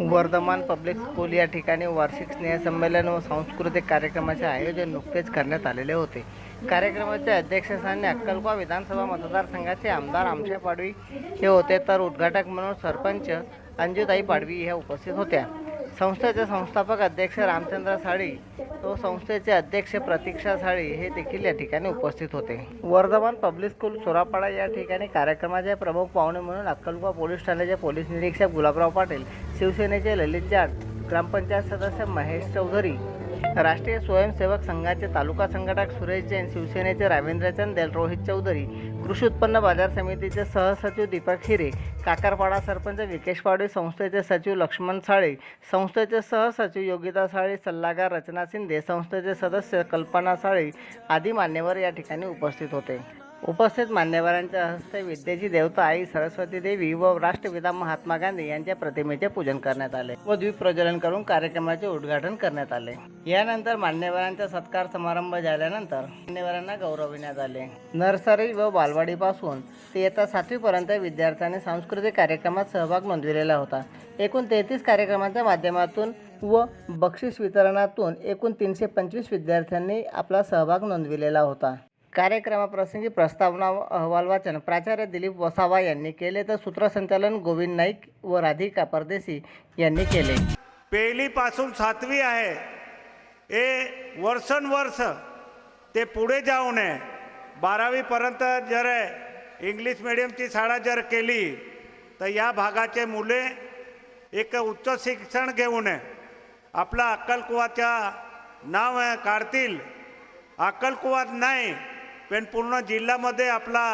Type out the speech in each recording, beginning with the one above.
Vardhman public school या ठिकाणी वार्षिक स्नेहसंमेलन व सांस्कृतिक कार्यक्रमाचे आयोजन नुकतेच करण्यात आलेले होते. कार्यक्रमाचे अध्यक्षस्थानी अक्कलकोवा विधानसभा मतदारसंघाचे आमदार आमशे पाडवी हे होते. तर उद्घाटक म्हणून सरपंच अंजुताई पाडवी ह्या उपस्थित होत्या. संस्थेचे संस्थापक अध्यक्ष रामचंद्र साळी व संस्थेचे अध्यक्ष प्रतीक्षा साळी हे देखील या ठिकाणी उपस्थित होते. वर्धमान पब्लिक स्कूल सोरापाडा या ठिकाणी कार्यक्रमाचे प्रमुख पाहुणे म्हणून अक्कलकोवा पोलीस ठाण्याचे पोलीस निरीक्षक गुलाबराव पाटील शिवसेनेचे ललित जाट ग्रामपंचायत सदस्य महेश चौधरी राष्ट्रीय स्वयंसेवक संघाचे तालुका संघटक सुरेश जैन शिवसेनेचे रावेंद्र चंदेल रोहित चौधरी कृषी उत्पन्न बाजार समितीचे सहसचिव दीपक हिरे काकारपाडा सरपंच विकेश पाडवी संस्थेचे सचिव लक्ष्मण साळे संस्थेचे सहसचिव योगिता साळे सल्लागार रचना शिंदे संस्थेचे सदस्य कल्पना साळे आदी मान्यवर या ठिकाणी उपस्थित होते. उपस्थित मान्यवरांच्या हस्ते विद्येची देवता आई सरस्वती देवी व राष्ट्रपिता महात्मा गांधी यांच्या प्रतिमेचे पूजन करण्यात आले व द्वीप प्रज्वलन करून कार्यक्रमाचे उद्घाटन करण्यात आले. यानंतर मान्यवरांचा सत्कार समारंभ झाल्यानंतर मान्यवरांना गौरविण्यात आले. नर्सरी व बालवाडीपासून ते इयत्ता सातवीपर्यंत विद्यार्थ्यांनी सांस्कृतिक कार्यक्रमात सहभाग नोंदविलेला होता. एकूण तेहतीस कार्यक्रमांच्या माध्यमातून व बक्षीस वितरणातून एकूण तीनशे पंचवीस विद्यार्थ्यांनी आपला सहभाग नोंदविलेला होता. कार्यक्रमाप्रसंगी प्रस्तावना अहवाल वाचन प्राचार्य दिलीप वसावा यांनी केले तर सूत्रसंचालन गोविंद नाईक व राधिका परदेशी यांनी केले. पहिलीपासून सातवी आहे. हे वर्षानुवर्ष ते पुढे जाऊ नये. बारावीपर्यंत जर इंग्लिश मिडियमची शाळा जर केली तर या भागाचे मुले एक उच्च शिक्षण घेऊ नये. आपला अक्कलकुवाच्या नाव काढतील. अक्कलकुवात नाही पण पूर्ण जिल्ह्यामध्ये आपला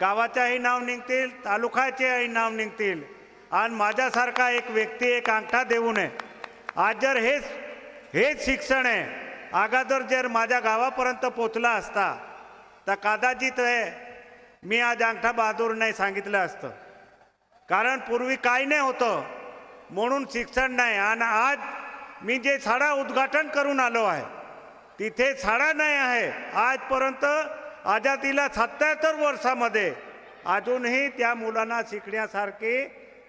गावाच्याही नाव निघतील तालुक्याचेही नाव निघतील. आणि माझ्यासारखा एक व्यक्ती एक अंगठा देऊ नये आज जर हेच हेच शिक्षण आहे अगोदर जर माझ्या गावापर्यंत पोचला असता तर कदाचित हे मी आज अंगठा बहादूर नाही सांगितलं असतं. कारण पूर्वी काय नाही होतं म्हणून शिक्षण नाही. आणि आज मी जे शाळा उद्घाटन करून आलो आहे तिथे शाळा नाही आहे. आजपर्यंत आजादीला सत्याहत्तर वर्षामध्ये. अजूनही त्या मुलांना शिकण्यासारखी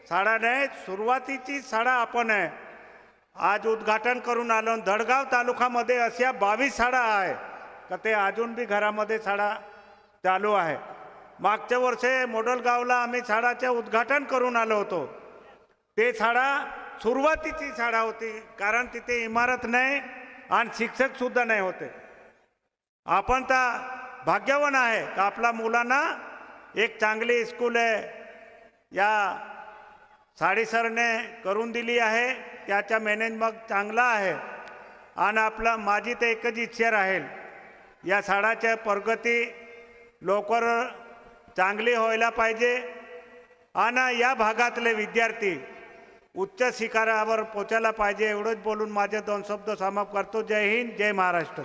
शाळा नाही सुरुवातीची शाळा आपण आहे. आज उद्घाटन करून आलो धडगाव तालुक्यामध्ये अशा बावीस शाळा आहे. तर ते अजून बी घरामध्ये शाळा चालू आहे. मागच्या वर्षी मोडलगावला आम्ही शाळाचे उद्घाटन करून आलो होतो. ते शाळा सुरुवातीची शाळा होती कारण तिथे इमारत नाही आणि शिक्षकसुद्धा नाही होते. आपण तर भाग्यवान आहे. का आपल्या मुलांना एक चांगली स्कूल आहे. या साडीसरने करून दिली आहे. त्याचा मॅनेज मग चांगला आहे. आणि आपला माझी तर एकच इच्छा राहील. या शाळाच्या प्रगती लवकर चांगली व्हायला पाहिजे. आणि या भागातले विद्यार्थी उच्च शिकारावर पोचायला पाहिजे एवढंच बोलून माझे दोन शब्द समाप्त करतो. जय हिंद जय महाराष्ट्र.